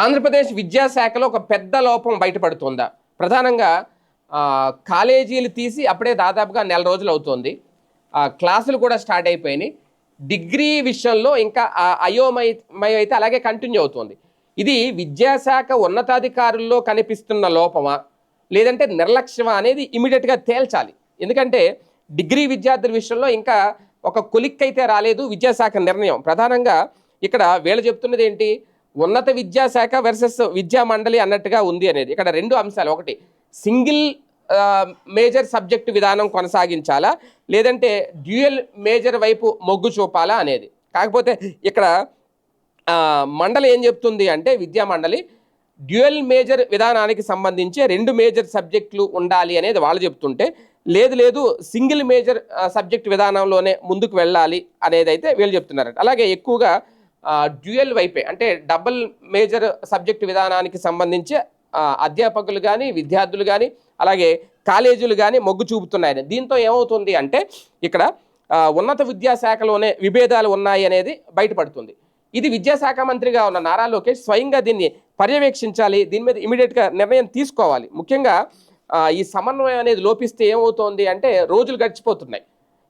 ఆంధ్రప్రదేశ్ విద్యాశాఖలో ఒక పెద్ద లోపం బయటపడుతుందా? ప్రధానంగా కాలేజీలు తీసి అప్పుడే దాదాపుగా నెల రోజులు అవుతుంది. క్లాసులు కూడా స్టార్ట్ అయిపోయినాయి. డిగ్రీ విషయంలో ఇంకా ఆ అయితే అలాగే కంటిన్యూ అవుతుంది. ఇది విద్యాశాఖ ఉన్నతాధికారుల్లో కనిపిస్తున్న లోపమా? లేదంటే నిర్లక్ష్యమా అనేది ఇమీడియట్గా తేల్చాలి. ఎందుకంటే డిగ్రీ విద్యార్థుల విషయంలో ఇంకా ఒక కొలిక్ అయితే రాలేదు విద్యాశాఖ నిర్ణయం. ప్రధానంగా ఇక్కడ వీళ్ళు చెప్తున్నది ఏంటి? ఉన్నత విద్యాశాఖ వర్సెస్ విద్యా మండలి అన్నట్టుగా ఉంది అనేది. ఇక్కడ రెండు అంశాలు. ఒకటి సింగిల్ మేజర్ సబ్జెక్టు విధానం కొనసాగించాలా? లేదంటే డ్యూయల్ మేజర్ వైపు మొగ్గు చూపాలా అనేది. కాకపోతే ఇక్కడ మండలి ఏం చెప్తుంది అంటే విద్యా మండలి డ్యూయల్ మేజర్ విధానానికి సంబంధించి రెండు మేజర్ సబ్జెక్టులు ఉండాలి అనేది వాళ్ళు చెప్తుంటే లేదు లేదు సింగిల్ మేజర్ సబ్జెక్ట్ విధానంలోనే ముందుకు వెళ్ళాలి అనేది అయితే వీళ్ళు చెప్తున్నారు అలాగే ఎక్కువగా డ్యూయల్ వైపే అంటే డబుల్ మేజర్ సబ్జెక్ట్ విధానానికి సంబంధించి అధ్యాపకులు కానీ విద్యార్థులు కానీ అలాగే కాలేజీలు కానీ మొగ్గు చూపుతున్నాయని. దీంతో ఏమవుతుంది అంటే ఇక్కడ ఉన్నత విద్యాశాఖలోనే విభేదాలు ఉన్నాయి అనేది బయటపడుతుంది. ఇది విద్యాశాఖ మంత్రిగా ఉన్న నారా లోకేష్ స్వయంగా దీన్ని పర్యవేక్షించాలి దీని మీద ఇమీడియట్గా నిర్ణయం తీసుకోవాలి. ముఖ్యంగా ఈ సమన్వయం అనేది లోపిస్తే ఏమవుతోంది అంటే రోజులు గడిచిపోతున్నాయి.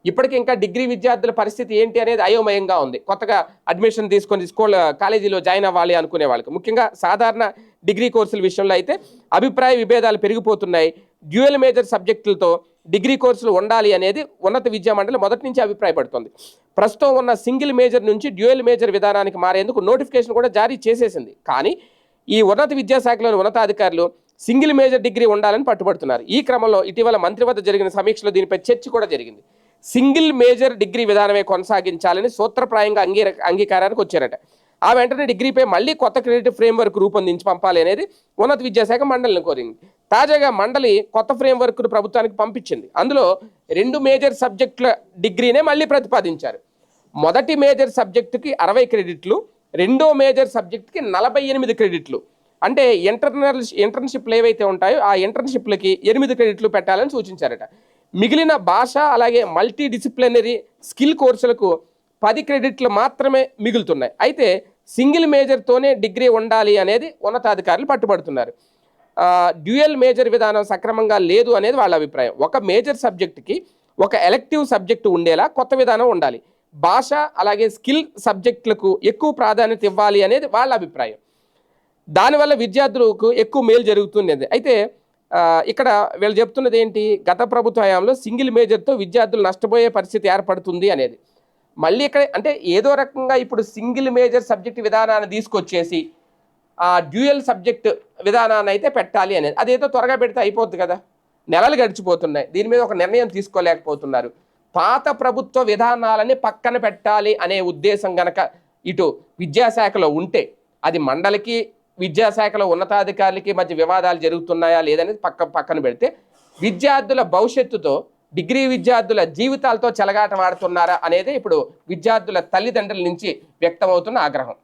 ఇప్పటికీ ఇంకా డిగ్రీ విద్యార్థుల పరిస్థితి ఏంటి అనేది అయోమయంగా ఉంది. కొత్తగా అడ్మిషన్ తీసుకొని స్కూల్ కాలేజీలో జాయిన్ అవ్వాలి అనుకునే వాళ్ళకి. ముఖ్యంగా సాధారణ డిగ్రీ కోర్సుల విషయంలో అయితే అభిప్రాయ విభేదాలు పెరిగిపోతున్నాయి. డ్యూయల్ మేజర్ సబ్జెక్టులతో డిగ్రీ కోర్సులు ఉండాలి అనేది ఉన్నత విద్యా మండలి మొదటి నుంచి అభిప్రాయపడుతుంది. ప్రస్తుతం ఉన్న సింగిల్ మేజర్ నుంచి డ్యూయల్ మేజర్ విధానానికి మారేందుకు నోటిఫికేషన్ కూడా జారీ చేసేసింది. కానీ ఈ ఉన్నత విద్యాశాఖలోని ఉన్నతాధికారులు సింగిల్ మేజర్ డిగ్రీ ఉండాలని పట్టుబడుతున్నారు. ఈ క్రమంలో ఇటీవల మంత్రి వద్ద జరిగిన సమీక్షలో దీనిపై చర్చ కూడా జరిగింది. సింగిల్ మేజర్ డిగ్రీ విధానమే కొనసాగించాలని సూత్రప్రాయంగా అంగీ అంగీకారానికి వచ్చారట. ఆ వెంటనే డిగ్రీపై మళ్ళీ కొత్త క్రెడిట్ ఫ్రేమ్వర్క్ రూపొందించి పంపాలి అనేది ఉన్నత విద్యాశాఖ మండలిని కోరింది. తాజాగా మండలి కొత్త ఫ్రేమ్వర్క్ను ప్రభుత్వానికి పంపించింది. అందులో రెండు మేజర్ సబ్జెక్టుల డిగ్రీనే మళ్ళీ ప్రతిపాదించారు. మొదటి మేజర్ సబ్జెక్టుకి అరవై క్రెడిట్లు రెండో మేజర్ సబ్జెక్టుకి నలభై ఎనిమిది క్రెడిట్లు. అంటే ఇంటర్నల్ ఇంటర్న్షిప్లు ఏవైతే ఉంటాయో ఆ ఇంటర్న్షిప్లకి ఎనిమిది క్రెడిట్లు పెట్టాలని సూచించారట. మిగిలిన భాష అలాగే మల్టీ డిసిప్లినరీ స్కిల్ కోర్సులకు పది క్రెడిట్లు మాత్రమే మిగులుతున్నాయి. అయితే సింగిల్ మేజర్తోనే డిగ్రీ ఉండాలి అనేది ఉన్నతాధికారులు పట్టుబడుతున్నారు. డ్యూయల్ మేజర్ విధానం సక్రమంగా లేదు అనేది వాళ్ళ అభిప్రాయం. ఒక మేజర్ సబ్జెక్టుకి ఒక ఎలెక్టివ్ సబ్జెక్టు ఉండేలా కొత్త విధానం ఉండాలి. భాష అలాగే స్కిల్ సబ్జెక్టులకు ఎక్కువ ప్రాధాన్యత ఇవ్వాలి అనేది వాళ్ళ అభిప్రాయం. దానివల్ల విద్యార్థులకు ఎక్కువ మేలు జరుగుతుంది. అయితే ఇక్కడ వీళ్ళు చెప్తున్నది ఏంటి? గత ప్రభుత్వ హయాంలో సింగిల్ మేజర్తో విద్యార్థులు నష్టపోయే పరిస్థితి ఏర్పడుతుంది అనేది. మళ్ళీ ఇక్కడ అంటే ఏదో రకంగా ఇప్పుడు సింగిల్ మేజర్ సబ్జెక్ట్ విధానాన్ని తీసుకొచ్చేసి ఆ డ్యూయల్ సబ్జెక్ట్ విధానాన్ని అయితే పెట్టాలి అనేది. అదేదో త్వరగా పెడితే అయిపోద్ది కదా. నెలలు గడిచిపోతున్నాయి. దీని మీద ఒక నిర్ణయం తీసుకోలేకపోతున్నారు. పాత ప్రభుత్వ విధానాలని పక్కన పెట్టాలి అనే ఉద్దేశం గనక ఇటు విద్యాశాఖలో ఉంటే అది మండలికి విద్యాశాఖలో ఉన్నతాధికారులకి మధ్య వివాదాలు జరుగుతున్నాయా లేదనేది పక్క పక్కన పెడితే విద్యార్థుల భవిష్యత్తుతో డిగ్రీ విద్యార్థుల జీవితాలతో చెలగాట వాడుతున్నారా అనేది ఇప్పుడు విద్యార్థుల తల్లిదండ్రుల నుంచి వ్యక్తమవుతున్న ఆగ్రహం.